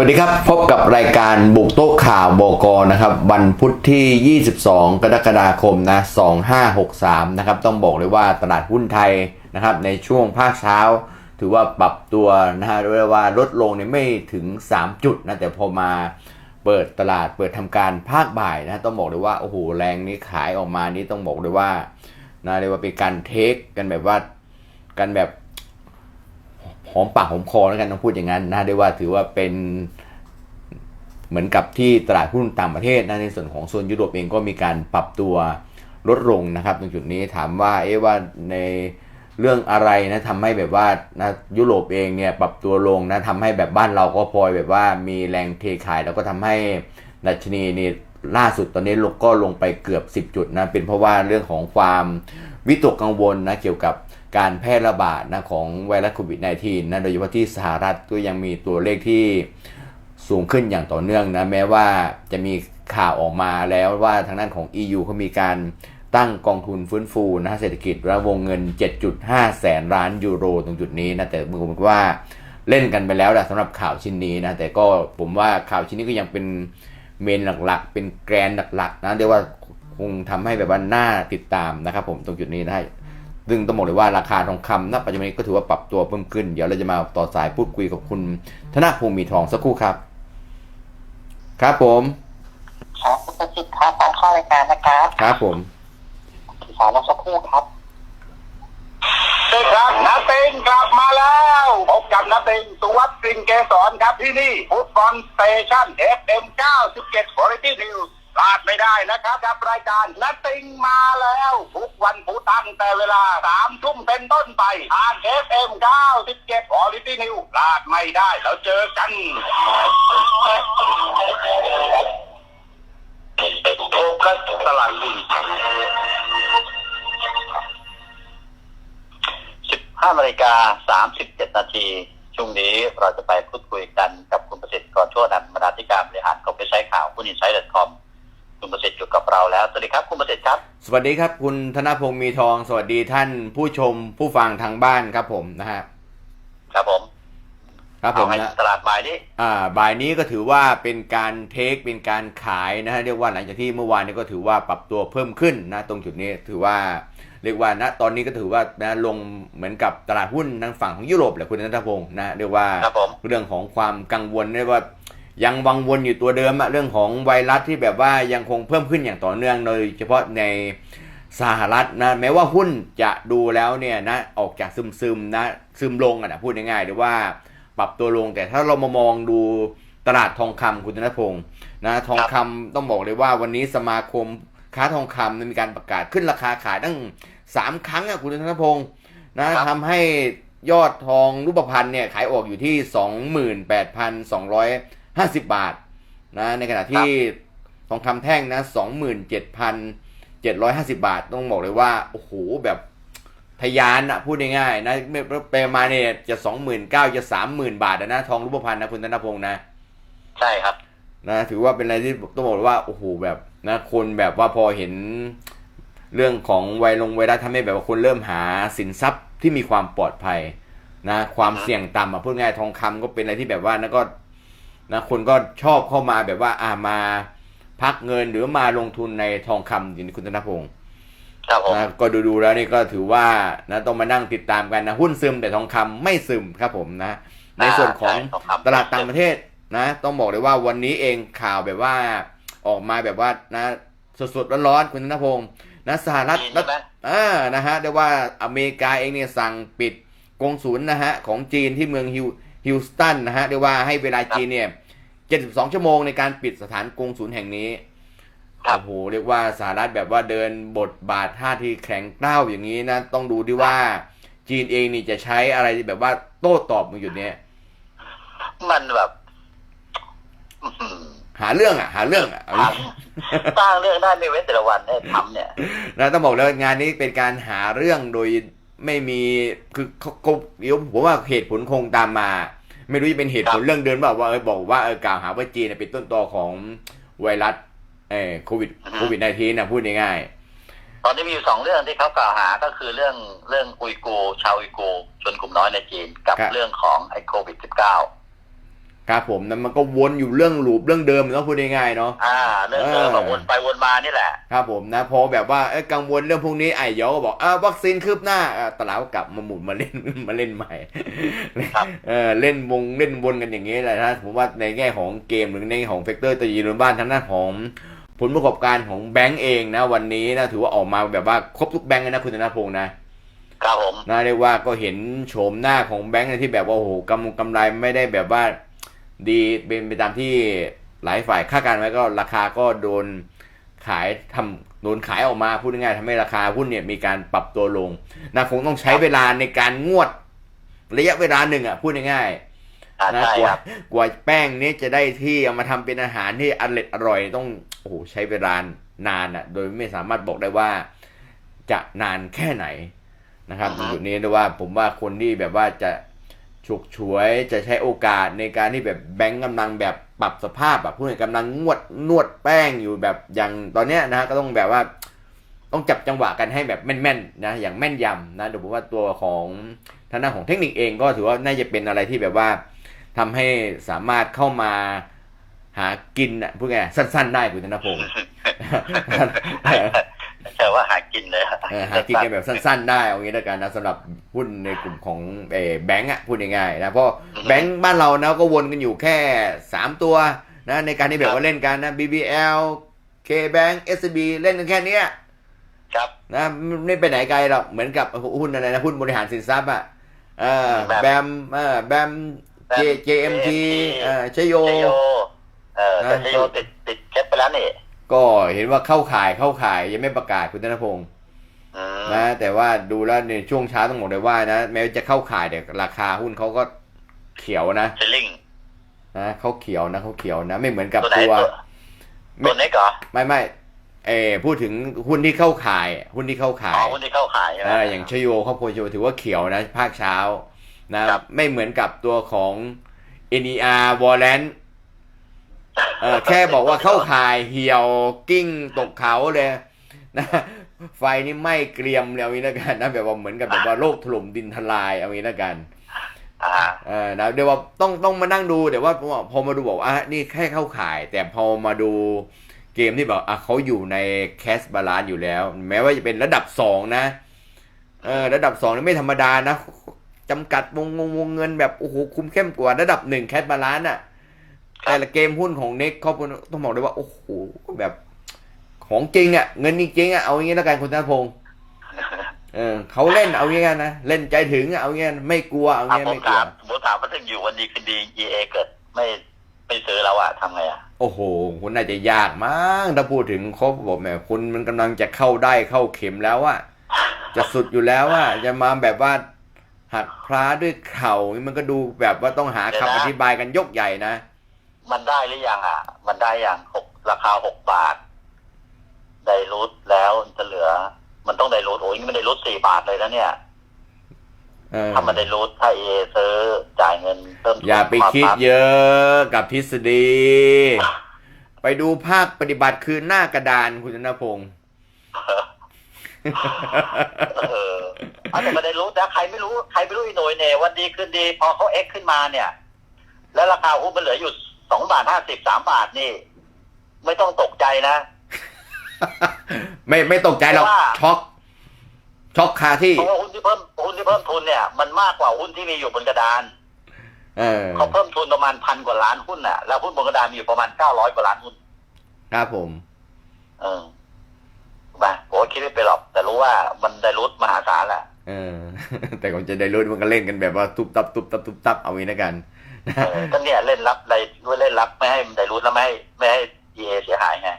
วัสดีครับ พบกับรายการบุกโต๊ะข่าวบกนะครับ วันพุธที่ 22 กรกฎาคมนะ 2563 นะครับ ต้องบอกเลยว่าตลาดหุ้นไทยนะครับ ในช่วงภาคเช้า ถือว่าปรับตัวนะฮะเรียกว่าลดลงเนี่ยไม่ถึง 3 จุดนะ แต่พอมาเปิดตลาดเปิดทำการภาคบ่ายนะต้องบอกเลยว่าโอ้โหแรงนี้ขายออกมานี่ต้องบอกเลยว่านะเรียกว่าเป็นการเทคกันแบบว่ากันแบบ อมปากหอมคอแล้วกันต้องพูดอย่างนั้นนะได้ว่าถือว่าเป็นเหมือนกับที่ตลาดหุ้นต่างประเทศนะในส่วนของโซนยุโรปเองก็มีการปรับตัวลดลงนะครับ ตรงจุดนี้ถามว่าเอ๊ะว่าในเรื่องอะไรนะทำให้แบบว่านะยุโรปเองเนี่ยปรับตัวลงนะทำให้แบบบ้านเราก็พลอยแบบว่ามีแรงเทขาย แล้วก็ทำให้ดัชนีนี่ล่าสุดตอนนี้ลงก็ลงไปเกือบ 10 จุดนะเป็นเพราะว่าเรื่องของความวิตกกังวลนะเกี่ยวกับ การแพร่ระบาดนะของไวรัสโควิด -19 นะโดยเฉพาะที่สหรัฐก็ยังมีตัวเลขที่สูงขึ้นอย่างต่อเนื่องนะแม้ว่าจะมีข่าวออกมาแล้วว่าทางด้านของ EU เขามีการตั้งกองทุนฟื้นฟูนะเศรษฐกิจและวงเงิน 7.5 แสนล้านยูโรตรงจุดนี้นะแต่ผมว่าเล่นกันไปแล้วแหละสำหรับข่าวชิ้นนี้นะแต่ก็ผมว่าข่าวชิ้นนี้ก็ยังเป็นเมนหลักๆ เป็นแกรนหลักๆนะเรียกว่าคงทำให้แบบว่าน่าติดตามนะครับผมตรงจุดนี้ได้ ซึ่งต้องบอกเลยว่าราคาทองคำณปัจจุบันนี้ก็ถือว่าปรับตัวเพิ่มขึ้น เดี๋ยวเราจะมาต่อสายพูดคุยกับคุณ ธนพงศ์มีทองสักครู่ครับ ครับผมครับคุณประสิทธิ์ครับตอนเข้ารายการนะครับครับผมสายเราสักครู่ครับสวัสดีครับนาติงกลับมาแล้วพบกับนาติงสุวัสดิ์กลิ่นเกษรครับที่นี่ฟุตบอลสเตชัน FM 97 Quality News พลาดไม่ได้นะครับกับรายการนาติงมาแล้ว ทุกวันพุธตั้งแต่เวลา3ทุ่มเป็นต้นไปทาง FM 97 Quality News พลาดไม่ได้แล้วเจอกันโฟกัสตลาดหุ้น15นาฬิกา37นาทีช่วงนี้เราจะไปพูดคุยกันกับคุณประสิทธิ์กรโชตินันบรรณาธิการบริหารกองเว็บไซต์ข่าวหุ้นอินไซด์ .com คุ ณประสิทธิ์อยู่กับเราแล้ว สวัสดีครับคุณประสิทธิ์ครับ สวัสดีครับ คุณธนพงศ์มีทอง สวัสดีท่านผู้ชมผู้ฟังทางบ้านครับผมนะฮะ ครับผม ครับผเอามให้นะตลาดบ่ายนี้ อ่า บ่ายนี้ก็ถือว่าเป็นการเทค เป็นการขายนะฮะ เรียกว่าหลังจากที่เมื่อวานนี้ก็ถือว่าปรับตัวเพิ่มขึ้นนะ ตรงจุดนี้ถือว่าเรียกว่าณตอนนี้ก็ถือว่านะลงเหมือนกับตลาดหุ้นทางฝั่งของยุโรปแหละคุณนัทพงศ์นะเรียกว่าครับผมเรื่องของความกังวลเรียกว่า ยังวังวนอยู่ตัวเดิมอะเรื่องของไวรัสที่แบบว่ายังคงเพิ่มขึ้นอย่างต่อเนื่องโดยเฉพาะในสหรัฐนะแม้ว่าหุ้นจะดูแล้วเนี่ยนะออกจากซึมซึมๆนะซึมลงอะนะพูดง่ายๆหรือว่าปรับตัวลงแต่ถ้าเรามามองดูตลาดทองคำคุณธนพงศ์นะทองคำต้องบอกเลยว่าวันนี้สมาคมค้าทองคำมีการประกาศขึ้นราคาขายตั้งสามครั้งอะคุณธนพงศ์นะทำให้ยอดทองรูปพรรณเนี่ยขายออกอยู่ที่ 28,250บาทนะในขณะที่ทองคำแท่งนะ27,750บาทต้องบอกเลยว่า โอ้โหแบบทะยานอะพูดง่ายๆนะไปมาเนี่ยจะ29,000จะ30,000บาทอะนะทองรูปพรรณนะคุณธนพงศ์นะ ใช่ครับนะถือว่าเป็นอะไรที่ต้องบอกเลยว่าโอ้โหแบบนะคนแบบว่าพอเห็นเรื่องของไวลงไวรัสทำให้แบบว่าคนเริ่มหาสินทรัพย์ที่มีความปลอดภัยนะความเสี่ยงต่ำอะพูดง่ายๆทองคำก็เป็นอะไรที่แบบว่านะก็ นะคนก็ชอบเข้ามาแบบว่าอ่ามาพักเงินหรือมาลงทุนในทองคำอย่างที่คุณธนพงศ์ครับผมนะก็ดูๆแล้วนี่ก็ถือว่านะต้องมานั่งติดตามกันนะหุ้นซึมแต่ทองคำไม่ซึมครับผมนะ ในส่วนของใช่ทองคำตลาดต่างประเทศนะ ต้องบอกเลยว่าวันนี้เองข่าวแบบว่าออกมาแบบว่านะสดๆร้อนๆคุณธนพงศ์นะสหรัฐจีนใช่ไหมอ่านะฮะเรียกว่าอเมริกาเองเนี่ยสั่งปิดกงศูนย์นะฮะของจีนที่เมืองฮิว ฮิวสตันนะฮะเรียกว่าให้เวลาจีนเนี่ย 72 ชั่วโมงในการปิดสถานกงศูนย์แห่งนี้ครับโอ้โหเรียกว่าสหรัฐแบบว่าเดินบทบาทท่าที่แข็งกร้าวอย่างนี้นะ ต้องดูดิว่าจีนเองนี่จะใช้อะไรแบบว่าโต้ตอบมาอยู่เนี่ย มันแบบอื้อหือหาเรื่องอะ หาเรื่องอะเอาถามสร้างเรื่องได้ไม่เว้นแต่ละวันให้ทำเนี่ยนะต้องบอกแล้วงานนี้เป็นการหาเรื่องโดย ไม่มีคือเขาเขาเดี๋ยวผมว่าเหตุผลคงตามมา ไม่รู้จะเป็นเหตุผลครับเรื่องเดินแบบว่าเออบอกว่าเออกล่าวหาว่าจีนเนยเป็นต้นตอของไวรัสเออโควิดโควิด -19 นะพูดง่ายตอนนี้มีอยู่สองเรื่องที่เขากล่าวหาก็คือเรื่องเรื่องอุยกูร์ชาวอุยกูร์ชนกลุ่มน้อยในจีนกับครับเรื่องของไอ้โควิด -19 ๆ ครับผมนั้นมันก็วนอยู่เรื่องลูปเรื่องเดิมเนาะพูดง่ายๆเนาะอ่าเรื่องเดิมแบบวนไปวนมานี่แหละครับผมนะพอแบบว่าเอ้ยกังวลเรื่องพวกนี้ไอ้เดี๋ยวก็บอกอ่าวัคซีนคืบหน้าอ่าตลาดก็กลับมาหมุนมาเล่นมาเล่นใหม่ครับเออเล่นวงเล่นวนกันอย่างนี้แหละนะผมว่าในแง่ของเกมหรือในแง่ของเฟกเตอร์ตัวยีนบ้านทั้งด้านของผลประกอบการของแบงก์เองนะ วันนี้นะถือว่าออกมาแบบว่าครบทุกแบงก์เลยนะคุณธนพงศ์นะครับผมนะเรียกว่าก็เห็นโฉมหน้าของแบงก์ที่แบบว่าโอ้โหกำกำไรไม่ได้แบบว่า ดีเป็นไปตามที่หลายฝ่ายคาดการณ์ไว้ก็ราคาก็โดนขายทำโดนขายออกมาพูดง่ายๆทำให้ราคาหุ้นเนี่ยมีการปรับตัวลงนะคงต้องใช้เวลาในการงวดระยะเวลาหนึ่งอะพูดง่ายๆอ่านะใช่กว่าครับกว่าแป้งนี้จะได้ที่เอามาทำเป็นอาหารที่อร่อยอร่อยต้องโอ้โหใช้เวลานานอะ โดยไม่สามารถบอกได้ว่าจะนานแค่ไหนนะครับอือฮึจุดนี้ด้วยว่าผมว่าคนที่แบบว่าจะ ฉกฉวยจะใช้โอกาสในการที่แบบแบงก์กำลังแบบปรับสภาพแบบพูดง่ายกำลังนวดนวดแป้งอยู่แบบอย่างตอนเนี้ยนะฮะก็ต้องแบบว่าต้องจับจังหวะกันให้แบบแม่นๆนะอย่างแม่นยำนะเดี๋ยวผมว่าตัวของทางด้านของเทคนิคเองก็ถือว่าน่าจะเป็นอะไรที่แบบว่าทำให้สามารถเข้ามาหากินอะพูดง่ายสั้น ๆ ได้คุณธนพงศ์ แต่ว่าหากินเลยเออหากินกันแบบสั้นๆ ได้เอางี้แล้วกันนะสำหรับหุ้นในกลุ่มของเออแบงก์อะพูดง่ายๆนะเพราะแบงก์บ้านเรานะก็วนกันอยู่แค่สามตัวนะในการที่แบบว่าเล่นกันนะ BBL KBank SCB เล่นกันแค่เนี้ยครับนะไม่ไม่ไปไหนไกลหรอกเหมือนกับหุ้นอะไรนะหุ้นบริหารสินทรัพย์อะเออแบบแบมเออแบมแบ J ม JMT เออชโยชโยเออแต่นะชโยติดติดแคปไปแล้วนี่ ก็เห็นว่าเข้าขายเข้าขายยังไม่ประกาศคุณธนพงศ์อืมนะแต่ว่าดูแล้วในช่วงเช้าต้องบอกเลยว่านะแม้จะเข้าขายแต่ราคาหุ้นเขาก็เขียวนะเซลลิงนะเขาเขียวนะเขาเขียวนะ ไม่เหมือนกับตัวไหนตัวตัวตัวเน็กเหรอไม่ไม่เออพูดถึงหุ้นที่เข้าขาย หุ้นที่เข้าขาอ๋อยหุ้นที่เข้าขายใช่ไหมเอออย่างชโยครอบครัวชโยถือว่าเขียวนะ ภาคเช้านะครับไม่เหมือนกับตัวของ NER w a r r a n เออแค่บอกว่าเข้าขายเหี่ยวกิ้งตกเขาเลยนะไฟนี่ไหม้เกรียมเลยเอางี้แล้วกันนะแบบว่าเหมือนกับแบบว่าโลกถล่มดินทลายเอางี้แล้วกันอ่าเออนะเดี๋ยวว่าต้องต้องมานั่งดูแต่ว่าพอพอมาดูบอกว่าอะนี่แค่เข้าขาย แต่พอมาดูเกมที่บอกอะเขาอยู่ในแคสบาลานอยู่แล้ว แม้ว่าจะเป็นระดับสองนะเออระดับสองนี่ไม่ธรรมดานะจำกัดวงวงวงเงินแบบโอ้โหคุ้มเข้มกว่าระดับหนึ่งแคสบาลานอะครับ แต่ละเกมหุ้นของเน็กเขาต้องบอกเลยว่า โอ้โหแบบของจริงอะ เงินจริงๆอะเอาอย่างงี้แล้วกันคุณธนพงศ์เออเขาเล่นเอาอย่างงี้กันนะเล่นใจถึงอะเอาอย่างงี้ไม่กลัวเอาอย่างอะงี้ผมไม่กลัถาวมผมถามว่าถ้าอยู่วันดีคืนดี EA เกิดไม่ไม่ซื้อแล้วอะทำไงอะโอ้โห คุณน่าจะยากมั้งถ้าพูดถึงเขาบอกแหมคุณมันกำลังจะเข้าได้เข้าเข็มแล้วอะจะสุดอยู่แล้วอะจะมาแบบว่าหักพลาด้วยเข่านี่มันก็ดูแบบว่าต้องหาคำอธิบายกันยกใหญ่นะ มันได้หรือยังอะมันได้อย่างหกราคาหกบาท ไดรูทแล้วจะเหลือ มันต้องไดรูทโอ้ยนี่มันไดรูทสี่บาทเลยนะเนี่ยเออถ้ามันไดรูทถ้าเอซื้อจ่ายเงินเพิ่มทุนอย่าไปคิดมาปั๊บเยอะกับทฤษฎี ไปดูภาคปฏิบัติคือหน้ากระดานคุณธนพงศ์เออเอาแต่มันไดรูทนะใครไม่รู้ใครไม่รู้อีโหนยเน่วันดีคืนดี พอเขาเอ็กขึ้นมาเนี่ย แล้วราคาหุ้นมันเหลืออยู่ สองบาทห้าสิบสามบาทนี่ ไม่ต้องตกใจนะ ไม่ไม่ตกใจหรอกว่าช็อกช็อกคาที่เพราะว่าหุ้นที่เพิ่มหุ้นที่เพิ่มทุนเนี่ยมันมากกว่าหุ้นที่มีอยู่บนกระดานเออเขาเพิ่มทุนประมาณพันกว่าล้านหุ้นน่ะ แล้วหุ้นบนกระดานมีอยู่ประมาณเก้าร้อยกว่าล้านหุ้นครับผม เออถูกไหมผมก็คิดไม่ไปนหรอก แต่รู้ว่ามันได้รุดมหาศาลแหละเออ แต่ก่อนจะได้รู้มันก็เล่นกันแบบว่า ตุบตับตุบตับตุบตับเอางี้แล้วกันเออ ก็เนี่ยเล่นรับอะไรด้วยเล่นรับไม่ให้มันได้รุดแล้วไม่ให้ไม่ให้ EA เสียหายไง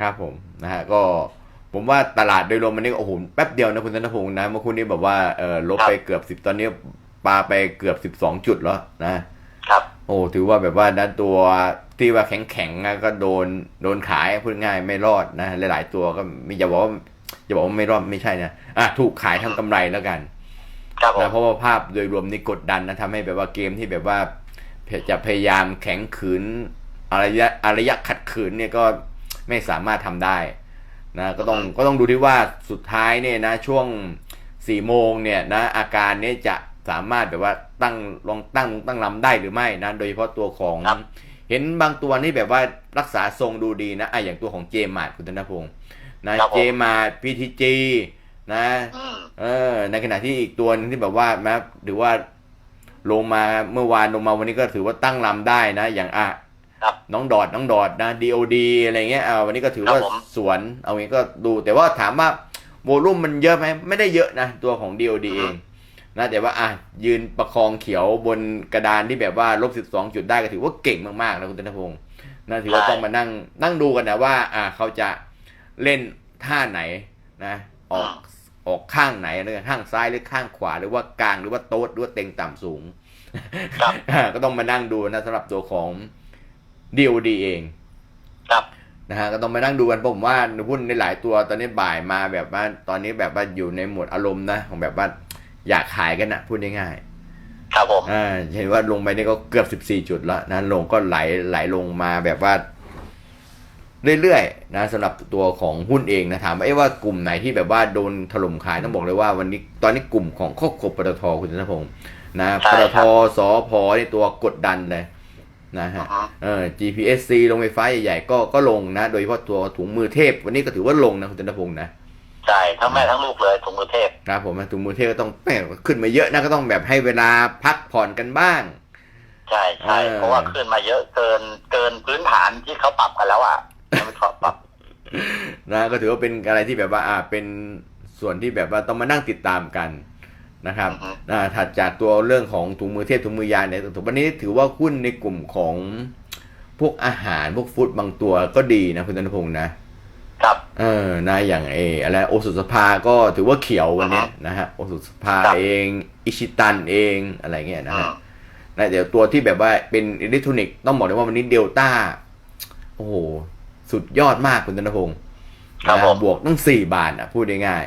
ครับผมนะฮะก็ผมว่าตลาดโดยรวมมันนี่โอ้โหแป๊บเดียวนะคุณธนพงศ์นะเมื่อคุณนี้แบบว่าเออลบครับไปเกือบสิบตอนนี้ปาไปเกือบสิบสองจุดแล้วนะครับ โอ้ถือว่าแบบว่าด้านตัวที่ว่าแข็งแข็งๆนะก็โดนโดนขายพูดง่ายไม่รอดนะหลายๆตัวก็ไม่จะบอกว่าจะบอกว่าไม่รอดไม่ใช่นะอะถูกขายทำกำไรแล้วกันครับผมนะเพราะว่าภาพโดยรวมนี่กดดันนะทำให้แบบว่าเกมที่แบบว่า จะพยายามแข็งขืนอารยะอารยะขัดขืนเนี่ยก็ไม่สามารถทำได้นะก็ต้องก็ต้องดูที่ว่าสุดท้ายเนี่ยนะช่วงสี่โมงเนี่ยนะอาการเนี่ยจะสามารถแบบว่าตั้งลองตั้งตั้งลำได้หรือไม่นะโดยเฉพาะตัวของครับเห็นบางตัวนี่แบบว่ารักษาทรงดูดีนะอะอย่างตัวของเจมาดคุณธนพงศ์นะครับผมเจมาดพีทีจีนะอืมเออในขณะที่อีกตัวหนึงที่แบบว่าแม้หรือว่า ลงมาเมื่อวานลงมาวันนี้ก็ถือว่าตั้งลำได้นะ อย่างอะครับน้องดอดน้องดอดนะ DOD อะไรเงี้ยอ่าวันนี้ก็ถือว่าครับผมสวน เอางี้ก็ดู แต่ว่าถามว่าโวลุ่มมันเยอะไหมไม่ได้เยอะนะตัวของ DOD เองนะแต่ว่าอะยืนประคองเขียวบนกระดานที่แบบว่าลบสิบสองจุดได้ก็ถือว่าเก่งมากๆนะคุณธนพงศ์นะถือว่าต้องมานั่งนั่งดูกันนะว่า อะเขาจะเล่นท่าไหนนะ ออก ออกข้างไหนนะข้างซ้ายหรือข้างขวาหรือว่ากลางหรือว่าโต๊ดหรือว่าเต็งต่ำสูงครับก็ต้องมานั่งดูนะสำหรับตัวของ DOD เองครับนะฮะก็ต้องมานั่งดูกันเพราะผมว่าหุ้นในหลายตัวตอนนี้บ่ายมาแบบว่าตอนนี้แบบว่าอยู่ในโหมดอารมณ์นะของแบบว่าอยากขายกันนะพูดง่ายครับผมๆอ่าเห็นว่าลงไปนี่ก็เกือบ14จุดแล้วนะลงก็ไหลไหลลงมาแบบว่า เรื่อยๆนะสำหรับตัวของหุ้นเองนะถามว่าเอ๊ะว่ากลุ่มไหนที่แบบว่าโดนถล่มขายต้องบอกเลยว่าวันนี้ตอนนี้กลุ่มของครอบครัวปตทคุณธนพงศ์นะปตทสอพอนี่ตัวกดดันเลยนะฮะอือฮึเออ GPSC ลงไฟฟ้าใหญ่ๆก็ก็ลงนะ โดยเฉพาะตัวถุงมือเทพ วันนี้ก็ถือว่าลงนะคุณธนพงศ์นะใช่ทั้งแม่ทั้งลูกเลยถุงมือเทพครับผมถุงมือเทพก็ต้องแหม่ขึ้นมาเยอะนะก็ต้องแบบให้เวลาพักผ่อนกันบ้าง ใช่ใช่เออเพราะว่าขึ้นมาเยอะเกินเกินพื้นฐานที่เขาปรับกันแล้วอะ ยังไม่ขอปรับนะก็ถือว่าเป็นอะไรที่แบบว่าอ่าเป็นส่วนที่แบบว่าต้องมานั่งติดตามกันนะครับอือฮึอ่าถัดจากตัวเรื่องของถุงมือเทพถุงมือยางเนี่ยวันนี้ถือว่าหุ้นในกลุ่มของพวกอาหารพวกฟู้ดบางตัวก็ดีนะคุณธนพงศ์นะครับเออนะอย่างเออะไรโอสุสภาก็ถือว่าเขียววันเนี้ยนะฮะโอสุสภาครับเองอิชิตันเองอะไรเงี้ยนะอืฮะมนะเดี๋ยวตัวที่แบบว่าเป็นอิเล็กทรอนิกส์ต้องบอกเลยว่าวันนี้เดลต้าโอ้โห สุดยอดมากคุณธนพงศ์ครับนะผมบวกตั้งสี่บาทอะพูดง่าย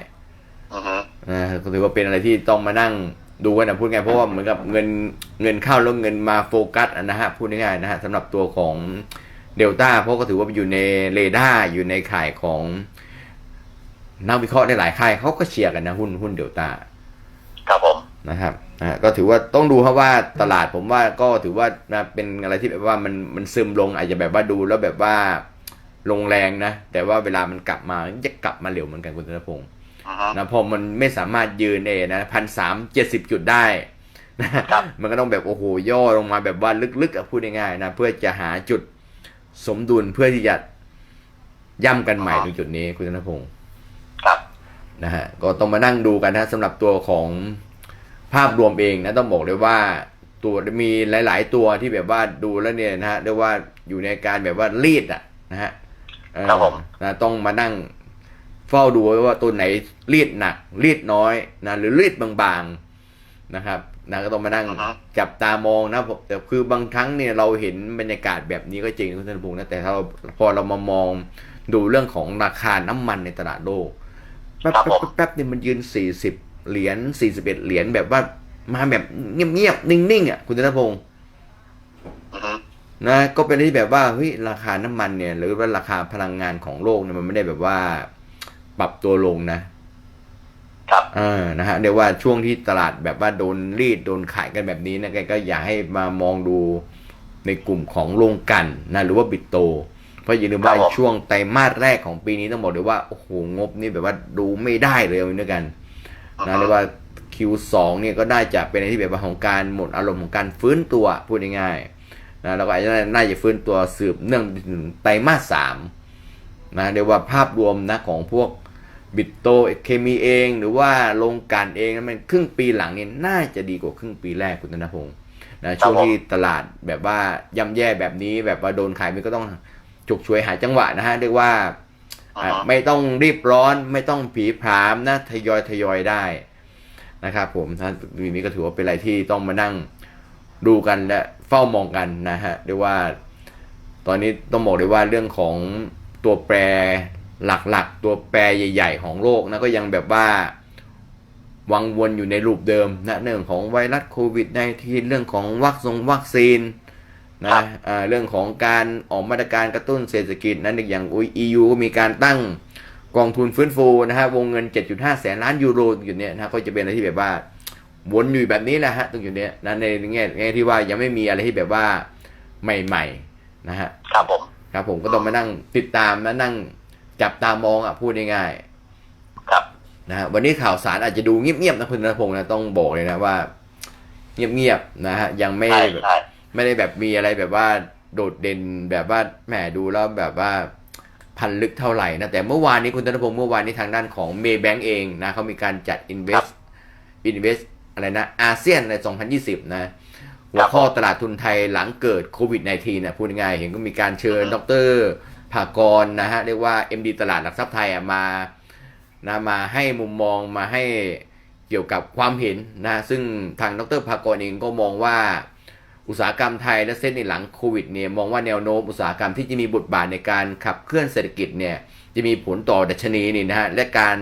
อือฮึๆนะก็ถือว่าเป็นอะไรที่ต้องมานั่งดูกันนะพูดง่ายเพราะว่าเหมือนกับเงินเงินเข้าแล้วเงินมาโฟกัสอะนะฮะพูดง่ายๆนะฮะสำหรับตัวของเดลต้าเพราะก็ถือว่าอยู่ในเรดาร์อยู่ในข่ายของนักวิเคราะห์ในหลายค่ายเขาก็เชียร์กันนะหุ้นหุ้นเดลต้าครับผมนะครับนะฮะก็ถือว่าต้องดูครับว่าตลาดผมว่าก็ถือว่านะเป็นอะไรที่แบบว่ามันมันซึมลงอาจจะแบบว่าดูแล้วแบบว่า ลงแรงนะ แต่ว่าเวลามันกลับมาจะกลับมาเร็วเหมือนกันคุณธนพงศ์อือฮึนะพอมันไม่สามารถยืนเองนะพันสามเจ็ดสิบจุดได้นะครับมันก็ต้องแบบโอ้โหย่อลงมาแบบว่าลึกๆอะพูดง่ายๆนะเพื่อจะหาจุดสมดุลเพื่อที่จะย่ำกันใหม่ตรงจุดนี้คุณธนพงศ์ครับนะฮะก็ต้องมานั่งดูกันนะสำหรับตัวของภาพรวมเองนะต้องบอกเลยว่าตัวมีหลาย ๆ ตัวที่แบบว่าดูแล้วเนี่ยนะฮะเรียกว่าอยู่ในการแบบว่ารีดอะนะฮะเออ ครับผมนะต้องมานั่งเฝ้าดูว่าตัวไหนรีดหนักรีดน้อยนะหรือรีดบางๆนะครับนะก็ต้องมานั่งอือฮึจับตามองนะผมแต่คือบางครั้งเนี่ยเราเห็นบรรยากาศแบบนี้ก็จริงคุณธนพงศ์นะแต่ถ้าเราพอเรามามองดูเรื่องของราคาน้ำมันในตลาดโลกแป๊บครับแป๊บผมแป๊บเนี่ยมันยืนสี่สิบเหรียญสี่สิบเอ็ดเหรียญแบบว่ามาแบบเงียบๆนิ่งๆอะคุณธนพงศ์อือฮึ นะก็เป็นที่แบบว่าเฮ้ยราคาน้ำมันเนี่ย หรือว่าราคาพลังงานของโลกเนี่ยมันไม่ได้แบบว่าปรับตัวลงนะครับเออนะฮะเดี๋ยวว่าช่วงที่ตลาดแบบว่าโดนรีดโดนขายกันแบบนี้นะแกก็อยากให้มามองดูในกลุ่มของโรงกลันนะหรือว่าบิตโต เพราะอย่าลืมว่าครับผมช่วงไตรมาสแรกของปีนี้ต้องบอกเลยว่าโอ้โหงบนี่แบบว่าดูไม่ได้เลยเอาด้วยกันนะเรียกว่า Q2 เนี่ยก็น่าจะเป็นอะไรที่แบบว่าของการหมดอารมณ์ของการฟื้นตัวพูดง่ายๆ นะแล้วก็อาจจะน่าจะฟื้นตัวสืบเนื่องไปถึงไตรมาสสามนะเรียกว่าภาพรวมนะของพวกบิตโตเคมีเอง หรือว่าโรงกลันเองมันครึ่งปีหลังเนี่ยน่าจะดีกว่าครึ่งปีแรกคุณธนพงศ์นะช่วงที่ตลาดแบบว่าย่ำแย่แบบนี้แบบว่าโดนขายมันก็ต้องฉกฉวยหาจังหวะนะฮะเรียกว่าอืออะฮึไม่ต้องรีบร้อนไม่ต้องผีผามนะทยอยทยอยได้นะครับผมท่านวีนี้ก็ถือว่าเป็นอะไรที่ต้องมานั่งดูกันและ เฝ้ามองกันนะฮะเรียกว่า ตอนนี้ต้องบอกเลยว่าเรื่องของตัวแปรหลักๆ ตัวแปรใหญ่ ๆ ของโลกนะก็ยังแบบว่าวังวนอยู่ในรูปเดิมนะเรื่องของไวรัสโควิด -19 เรื่องของวัคซงวัคซีนนะเรื่องของการออกมาตรการกระตุ้นเศรษฐกิจนั้นอย่างอุย EU ก็มีการตั้งกองทุนฟื้นฟูนะฮะวงเงิน 7.5 แสนล้านยูโรอยู่เนี่ยนะฮะก็จะเป็นอะไรที่แบบว่า วนอยู่แบบนี้แหละฮะตรงอยู่เนี้ยนะในแง่แง่ที่ว่ายังไม่มีอะไรที่แบบว่าใหม่ ๆ นะฮะครับผมครับผมก็ต้องมานั่งติดตามนะนั่งจับตามองอะพูดง่ายๆครับนะฮะวันนี้ข่าวสารอาจจะดูเงียบๆนะคุณธนพงศ์นะต้องบอกเลยนะว่า เงียบๆนะฮะยังไม่ใช่แบบใช่ไม่ได้แบบมีอะไรแบบว่าโดดเด่นแบบว่าแหมดูแล้วแบบว่าพันลึกเท่าไหร่นะ แต่เมื่อวานนี้คุณธนพงศ์เมื่อวานนี้ทางด้านของเมย์แบงก์เองนะเขามีการจัด Invest Invest อะไรนะอาเซียนใน 2020 นะ หัวข้อตลาดทุนไทยหลังเกิดโควิด -19 นะพูดง่ายๆเห็นก็มีการเชิญดรภากรนะฮะ เรียกว่า MD ตลาดหลักทรัพย์ไทยอะมานะมาให้มุมมองมาให้เกี่ยวกับความเห็นนะ ซึ่งทางดรภากรเองก็มองว่าอุตสาหกรรมไทยและเส้นในหลังโควิดเนี่ยมองว่าแนวโน้มอุตสาหกรรมที่จะมีบทบาทในการขับเคลื่อนเศรษฐกิจเนี่ยจะมีผลต่อดัชนีนี่นะฮะและการ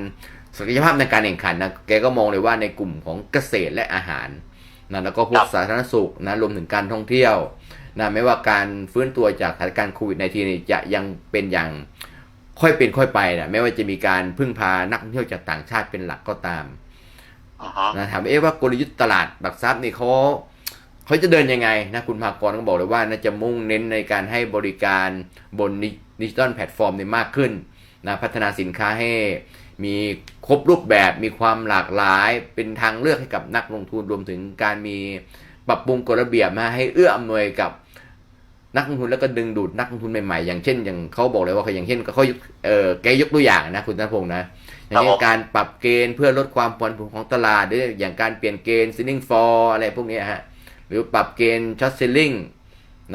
ศักยภาพในการแข่งขันนะแกก็มองเลยว่าในกลุ่มของเกษตรและอาหารนะแล้วก็พวครักบสาธารณสุขนะรวมถึงการท่องเที่ยวนะไม่ว่าการฟื้นตัวจากสถานการณ์โควิด -19 นี่จะยังเป็นอย่างค่อยเป็นค่อยไปนะไม่ว่าจะมีการพึ่งพานักท่องเที่ยวจากต่างชาติเป็นหลักก็ตามอือฮึนะถามว่าเอ๊ะว่ากลยุทธ์ตลาดหลักทรัพย์นี่เขาเขาจะเดินยังไงนะคุณภากรก็บอกเลยว่าน่าจะมุ่งเน้นในการให้บริการบนดิจิตอลแพลตฟอร์มเนี่ยมากขึ้นนะพัฒนาสินค้าให้ มีครบรูปแบบมีความหลากหลาย เป็นทางเลือกให้กับนักลงทุนรวมถึงการมีปรับปรุงกฎระเบียบมาให้เอื้ออำนวยกับนักลงทุนแล้วก็ดึงดูดนักลงทุนใหม่ๆอย่างเช่น อย่างเขาบอกเลยว่าเขาอย่างเช่นเขายกเออแกยกตัวอย่างนะคุณธนพงศ์นะอย่างเช่นการปรับเกณฑ์เพื่อลดความผันผวนของตลาดหรืออย่างการเปลี่ยนเกณฑ์ selling for อะไรพวกเนี้ยฮะหรือปรับเกณฑ์ short selling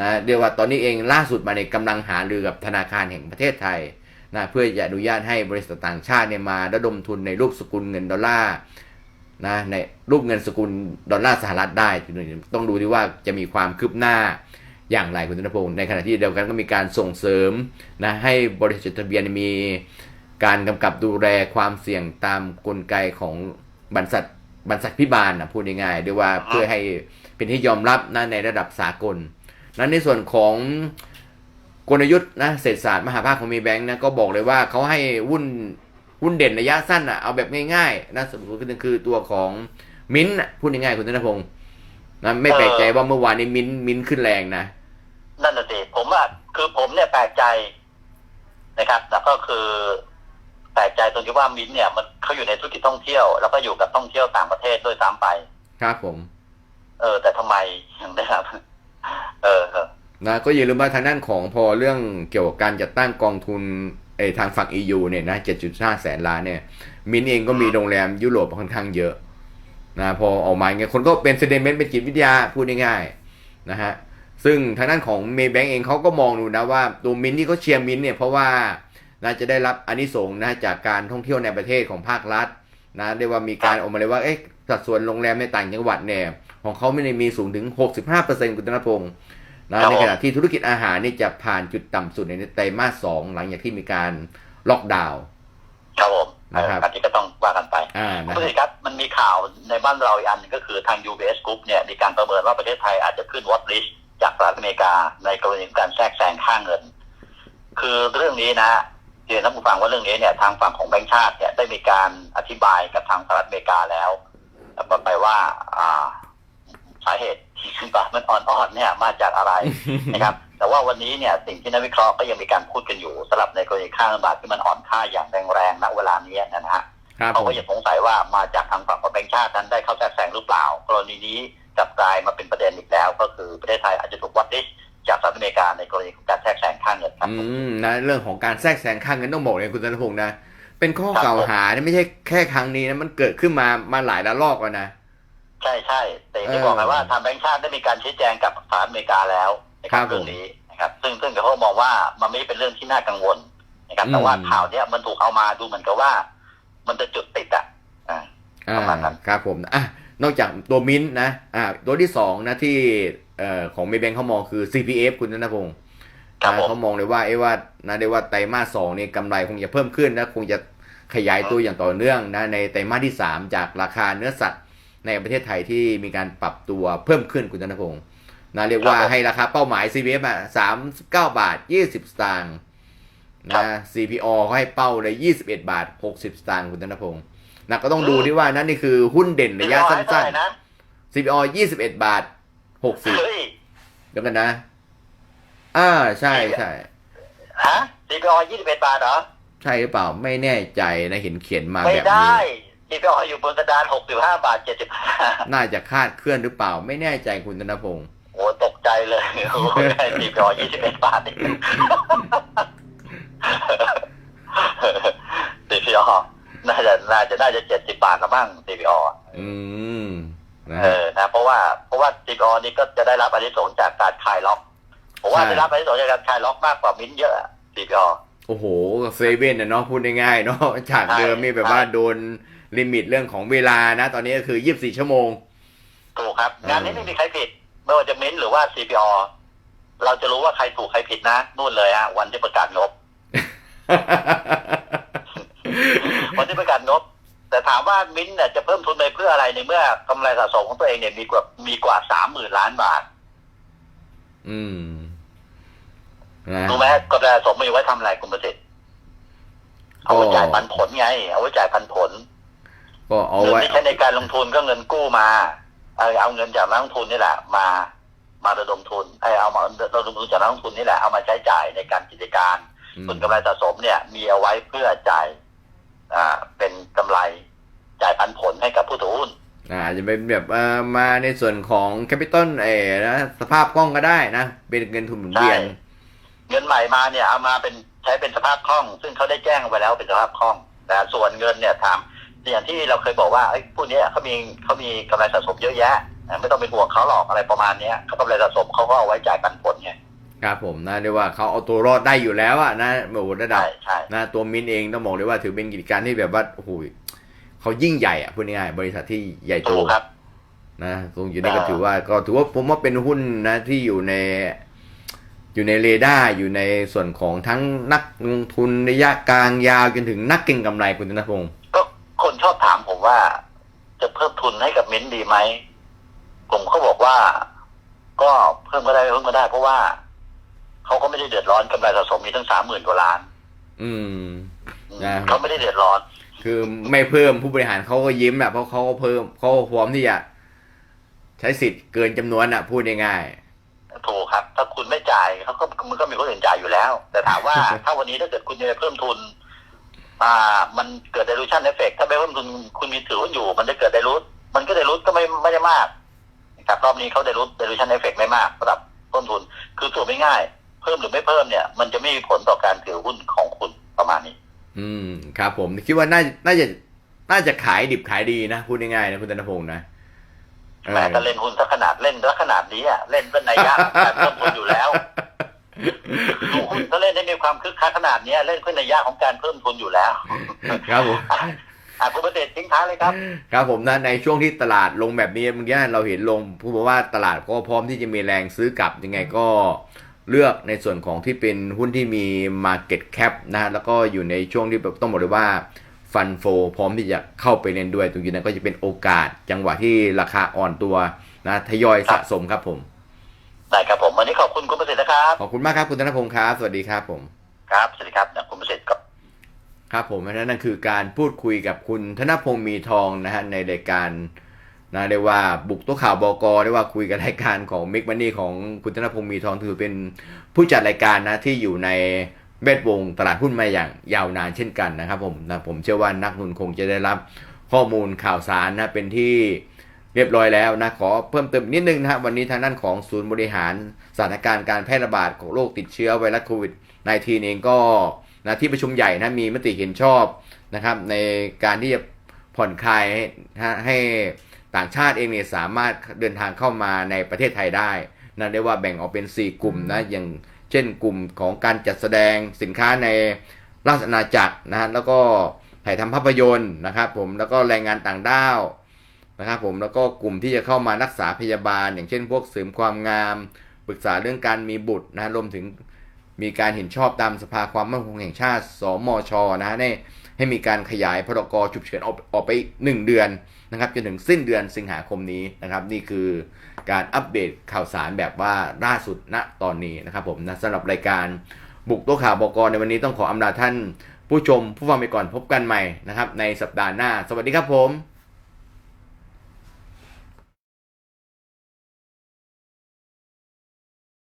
นะเรียกว่าตอนนี้เองล่าสุดมาในยกำลังหารือกับธนาคารแห่งประเทศไทย นะเพื่อจะอนุญาตให้บริษัทต่างชาติเนี่ยมาระดมทุนในรูปสกุลเงินดอลลาร์นะในรูปเงินสกุลดอลลาร์สหรัฐได้ ต้องดูที่ว่าจะมีความคืบหน้าอย่างไรคุณธนพงศ์ในขณะที่เดียวกันก็มีการส่งเสริมนะให้บริษัทจดทะเบียนมีการกำกับดูแลความเสี่ยงตามกลไกของบรรษัทบรรษัทพิบาลนะพูดง่ายๆด้วยว่าเพื่อให้เป็นที่ยอมรับนะในระดับสากล นั้นในส่วนของ กลยุทธ์นะเศรษฐศาสตร์มหาภาคของมีแบงค์นะก็บอกเลยว่าเขาให้หุ้นหุ้นเด่นระยะสั้นอะเอาแบบง่ายๆนะสมมติก็คือตัวของมิ้นท์น่ะพูดง่ายๆคุณธนพงศ์นะไม่แปลกใจว่าเมื่อวานนี้มิ้นท์มิ้นท์ขึ้นแรงนะนั่นน่ะสิผมอะคือผมเนี่ยแปลกใจนะครับแล้วก็คือแปลกใจตรงที่ว่ามิ้นท์เนี่ยมันเขาอยู่ในธุรกิจท่องเที่ยว แล้วก็อยู่กับท่องเที่ยวต่างประเทศด้วยซ้ำไป ครับผม เออ แต่ทำไมนะครับ เออเออ นะก็อย่าลืมว่าทางด้านของพอเรื่องเกี่ยวกับการจัดตั้งกองทุนเอทางฝั่ง EU เนี่ยนะ 7.5 แสนล้านเนี่ย มินเองก็มีโรงแรมยุโรปค่อนข้างเยอะนะพอออกมาเงี้ยคนก็เป็นเซเดเมนต์เป็นจิตวิทยาพูดง่ายๆนะฮะซึ่งทางด้านของเมย์แบงก์เองเขาก็มองดูนะว่าตัวมินที่เขาเชียร์มินเนี่ยเพราะว่าน่าจะได้รับอานิสงส์นะจากการท่องเที่ยวในประเทศของภาครัฐนะเรียกว่ามีการออกมาเลยว่าเอ๊ะสัดส่วนโรงแรมในต่างจังหวัดเนี่ยของเขาไม่ได้มีสูงถึง 65%คุณธนพงศ์ นะในขณะที่ธุรกิจอาหารนี่จะผ่านจุดต่ำสุดในไตรมาสสองหลังจากที่มีการล็อกดาวน์ครับผมนะครับอันนี้ก็ต้องว่ากันไปอ่าคุนะณผู้ชมครับมันมีข่าวในบ้านเราอีกอันหนึงก็คือทาง UBS Group เนี่ยมีการประเมินว่าประเทศไทยอาจจะขึ้นวอตลิสจากสหรัฐอเมริกาในกรณีของการแทรกแซงค่าเงิน คือเรื่องนี้นะเรียนท่านผู้ฟังว่าเรื่องนี้เนี่ยทางฝั่งของแบงก์ชาติเนี่ยได้มีการอธิบายกับทางสหรัฐอเมริกาแล้วแล้วก็ไปว่าอ่าสาเหตุ ที่ขึ้นบาทมันอ่อนๆเนี่ยมาจากอะไรนะครับ แต่ว่าวันนี้เนี่ยสิ่งที่นักวิเคราะห์ก็ยังมีการพูดกันอยู่สำหรับในกรณีค่าเงินบาทที่มันอ่อนค่าอย่างแรงๆณเวลานี้นะฮะครับเขาผมก็ยังสงสัยว่ามาจากทางฝั่งของแบงก์ชาตินั้นได้เข้าแทรกแซงหรือเปล่า กรณีนี้กลับกลายมาเป็นประเด็นอีกแล้ว ก็คือประเทศไทยอาจจะถูกวัดดิสจากสหรัฐอเมริกาในกรณีของการแทรกแซงค่าเงินครับอืมนะเรื่องของการแทรกแซงค่าเงินต้องบอกเลยคุณธนพงศ์นะ เป็นข้อกล่าวหาเนี่ยไม่ใช่แค่ครั้งนี้นะมันเกิดขึ้นมามาหลายระลอกแล้วนะ ใช่ใช่แต่อย่างที่เออบอกไปว่าทางแบงก์ชาติได้มีการชี้แจงกับสหรัฐอเมริกาแล้วนะคครัรับบผมเรื่องนี้นะครับ ซึ่งซึ่งเขามองว่ามันไม่ได้เป็นเรื่องที่น่ากังวลนะครับ แต่อืมว่าข่าวเนี้ยมันถูกเอามาดูเหมือนกับว่า มันจะจุดติดอะอ่าอ่าประมาณนั้นครับผมอะนอกจากตัวมิ้นท์นะอ่าตัวที่สองนะที่เอ่อของเมย์แบงเขามองคือ CPF คุณธนพงศ์ครับนะผมเขามองเลยว่าเอ้ว่านะได้ว่าไตรมาสสองนี่กำไรคงจะเพิ่มขึ้นนะคงจะขยายตัวอย่างต่อเนื่องนะในไตรมาสที่สามจากราคาเนื้อสัตว์ ในประเทศไทยที่มีการปรับตัวเพิ่มขึ้นคุณธนพงศ์นะเรียกว่าให้ราคาเป้าหมาย CPF อะสามเก้าบาทยี่สิบสตางค์นะ CPO เขาให้เป้าเลยยี่สิบเอ็ดบาทหกสิบสตางค์คุณธนพงศ์นะก็ต้องดูที่ว่านั่นนี่คือหุ้นเด่นระยะ CPO สัให้เท่า้นไหร่นะ CPO ยี่สิบเอ็ดบาทหกสิบเฮ้ยเดี๋ยวกันนะ อ่าใช่ใช่ฮะ CPO ยี่สิบเอ็ดบาทเหรอ ใช่หรือเปล่าไม่แน่ใจนะเห็นเขียนมาไม่แบบได้นี้ CPO อยู่บนกระดานหกสิบห้าบาทเจ็ดสิบห้าน่าจะคาดเคลื่อนหรือเปล่า ไม่แน่ใจคุณธนพงศ์โอ้ตกใจเลยโอ้ย CPO ยี่สิบเอ็ดบาทนี่ CPO น่าจะน่าจะน่าจะเจ็ดสิบาทละมั้ง CPO อะอืมนะเออนะเพราะว่าเพราะว่า CPO นี่ก็จะได้รับอานิสงส์จากการคลายล็อกผมว่าได้รับอานิสงส์จากการคลายล็อกมากกว่ามิ้นท์เยอะอะ CPO โอ้โหเซเว่นนะเนาะพูดง่ายๆเนาะจากเดิมนี่แบบว่าโดน ลิมิตเรื่องของเวลานะ ตอนนี้ก็คือยี่สิบสี่ชั่วโมง ถูกครับอืมงานนี้ไม่มีใครผิด ไม่ว่าจะมิ้นท์หรือว่า CPO เราจะรู้ว่าใครถูกใครผิดนะนู่นเลยฮะวันที่ประกาศงบวันที่ประกาศงบ แต่ถามว่ามิ้นท์เนี่ยจะเพิ่มทุนไปเพื่ออะไรในเมื่อกำไรสะสมของตัวเองเนี่ยมีกว่ามีกว่าสามหมื่นล้านบาทอืมนะรู้ไหมกำไรสะสมมีไว้ทำอะไรคุณประสิทธิ์เอาไว้จ่ายปันผลไง เอาไว้จ่ายปันผล ก็เอาเงินไว้ที่ใช้ในการลงทุนก็เงินกู้มาเอาเอาเงินจากนักลงทุนนี่แหละ มามาระดมทุนไอเอามาระดมทุนจากนักลงทุนนี่แหละเอามาใช้จ่ายในการกิจการ อืม ส่วนกำไรสะสมเนี่ย มีเอาไว้เพื่อจ่ายอ่าเป็นกำไรจ่ายปันผลให้กับผู้ถือหุ้น อ่าอาจจะเป็นแบบเอ่อมาในส่วนของแคปิตอลเอนะสภาพคล่องก็ได้นะ เป็นเงินทุนหมุนเวียน ใช่ เงินใหม่มาเนี่ยเอามาเป็นใช้เป็นสภาพคล่อง ซึ่งเขาได้แจ้งไว้แล้วเป็นสภาพคล่องแต่ส่วนเงินเนี่ยถาม อย่างที่เราเคยบอกว่าไอ้ยพวกเนี้ยเขามีเขามีกำไรสะสมเยอะแยะอ่าไม่ต้องเป็นห่วงเขาหรอกอะไรประมาณเนี้ยเขากำไรสะสมเขาก็เอาไว้จ่ายปันผลไงครับผมนะเรียกว่าเขาเอาตัวรอดได้อยู่แล้วอะนะโอ้โหระดับใช่ใช่นะตัวมินเองต้องบอกเลยว่าถือเป็นกิจการที่แบบว่าโอ้โหเขายิ่งใหญ่อะพูดง่ายๆบริษัทที่ใหญ่โตถูกครับนะตรงอยู่นี่ก็อ่าถือว่าก็ถือว่าผมว่าเป็นหุ้นนะที่อยู่ในอยู่ในเรดาร์อยู่ในส่วนของทั้งนักลงทุนระยะกลางยาวจนถึงนักเก็งกำไรคุณธนพงศ์ก็คนชอบ ถามผมว่า จะเพิ่มทุนให้กับมิ้นท์ดีไหม ผมก็บอกว่า ก็เพิ่มก็ได้ไม่เพิ่มก็ได้ เพราะว่าเขาก็ไม่ได้เดือดร้อนกำไรสะสมมีตั้งสามหมื่นกว่าล้านอืมอืมนะเขาไม่ได้เดือดร้อน คือไม่เพิ่มผู้บริหารเขาก็ยิ้มอะเพราะเขาก็เพิ่มเขาก็พร้อมที่จะใช้สิทธิ์เกินจำนวนอะพูดง่ายถูกครับ ถ้าคุณไม่จ่ายเขาก็มันก็มีคนอื่นจ่ายอยู่แล้ว แต่ถามว่าถ้าวันนี้ถ้าเกิดคุณจะไปเพิ่มทุน อ่า มันเกิด dilution effect ถ้าไปเพิ่มทุนคุณมีถือหุ้นอยู่ มันจะเกิด dilute มันก็ dilute ก็ไม่ไม่ได้มากนะครับรอบนี้เขา dilute dilution effect ไม่มากสำหรับต้นทุน คือตัวไม่ง่าย เพิ่มหรือไม่เพิ่มเนี่ย มันจะไม่มีผลต่อการถือหุ้นของคุณประมาณนี้ๆอืม ครับผมคิดว่าน่าน่าจะน่าจะขายดิบขายดีนะพูดง่ายๆนะคุณธนพงศ์นะเออแหมถ้าเล่นหุ้นถ้าขนาดเล่นถ้าขนาดนี้อะเล่นเป็นนัยยะของการเพิ่มทุนอยู่แล้วดูหุ้น ถ้าเล่นได้มีความคึกคักขนาดเนี้ยเล่นเพื่อนัยยะของการเพิ่มทุนอยู่แล้ว ครับผมอะอะคุณประเดชทิ้งท้ายเลยครับ ครับผมนะในช่วงที่ตลาดลงแบบนี้เมื่อกี้เราเห็นลงพูดบอกว่าตลาดก็พร้อมที่จะมีแรงซื้อกลับยังไงก็เลือกในส่วนของที่เป็นหุ้นที่มี Market Cap นะฮะแล้วก็อยู่ในช่วงที่แบบต้องบอกเลยว่าฟันโฟพร้อมที่จะเข้าไปเล่นด้วยตรงนี้นั้นก็จะเป็นโอกาสจังหวะที่ราคาอ่อนตัวนะทยอยสะสมครับผมได้ครับผม วันนี้ขอบคุณคุณประสิทธิ์นะครับ ขอบคุณมากครับคุณธนพงศ์ครับสวัสดีครับผม ครับ สวัสดีครับเนี่ยคุณประสิทธิ์ครับครับผมและนั่นคือการพูดคุยกับคุณธนพงศ์มีทองนะฮะในรายการนะเรียกว่าบุกโต๊ะข่าวบกเรียกว่าคุยกับรายการของมิกมันนี่ของคุณธนพงศ์มีทองถือเป็นผู้จัดรายการนะที่อยู่ในแวดวงตลาดหุ้นมาอย่างยาวนานเช่นกันนะครับผมนะผมเชื่อว่านักลงทุนคงจะได้รับข้อมูลข่าวสารนะเป็นที่ เรียบร้อยแล้วนะขอเพิ่มเติมนิดนึงนะฮะวันนี้ทางด้านของศูนย์บริหารสถานการณ์การแพร่ระบาดของโรคติดเชื้อไวรัสโควิด -19 เองก็นะที่ประชุมใหญ่นะมีมติเห็นชอบนะครับในการที่จะผ่อนคลายให้ให้ต่างชาติเองเนี่ยสามารถเดินทางเข้ามาในประเทศไทยได้นะเรียกว่าแบ่งออกเป็น 4 กลุ่มนะอย่างเช่นกลุ่มของการจัดแสดงสินค้าในราชอาณาจักรนะฮะแล้วก็ถ่ายทำภาพยนตร์นะครับผมแล้วก็แรงงานต่างด้าว นะครับผมแล้วก็กลุ่มที่จะเข้ามารักษาพยาบาล อย่างเช่น พวกเสริมความงาม ปรึกษาเรื่องการมีบุตรนะรวมถึงมีการเห็นชอบตามสภาความมั่นคงแห่งชาติสมชนะฮะให้ให้มีการขยายพรกฉุกเฉินออกออกไปอีกหนึ่งเดือนนะครับจนถึงสิ้นเดือนสิงหาคมนี้นะครับ นี่คือการอัปเดตข่าวสารแบบว่าล่าสุดณตอนนี้นะครับผมนะสำหรับรายการบุกโต๊ะข่าวบกในวันนี้ต้องขออำลาท่าน ผู้ชมผู้ฟังไปก่อนพบกันใหม่นะครับในสัปดาห์หน้า สวัสดีครับผม